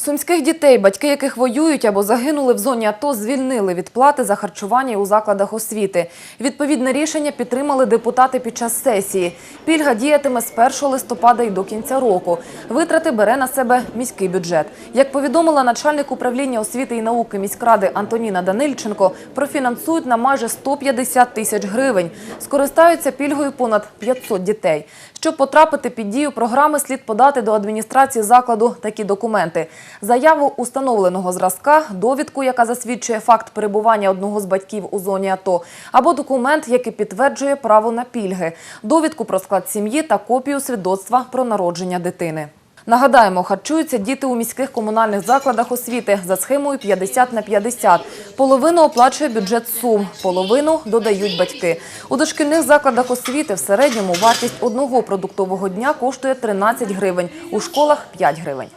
Сумських дітей, батьки яких воюють або загинули в зоні АТО, звільнили від плати за харчування у закладах освіти. Відповідне рішення підтримали депутати під час сесії. Пільга діятиме з 1 листопада і до кінця року. Витрати бере на себе міський бюджет. Як повідомила начальник управління освіти і науки міськради Антоніна Данильченко, профінансують на майже 150 тисяч гривень. Скористаються пільгою понад 500 дітей. Щоб потрапити під дію програми, слід подати до адміністрації закладу такі документи. Заяву установленого зразка, довідку, яка засвідчує факт перебування одного з батьків у зоні АТО, або документ, який підтверджує право на пільги, довідку про склад сім'ї та копію свідоцтва про народження дитини. Нагадаємо, харчуються діти у міських комунальних закладах освіти за схемою 50 на 50. Половину оплачує бюджет Сум, половину додають батьки. У дошкільних закладах освіти в середньому вартість одного продуктового дня коштує 13 гривень, у школах – 5 гривень.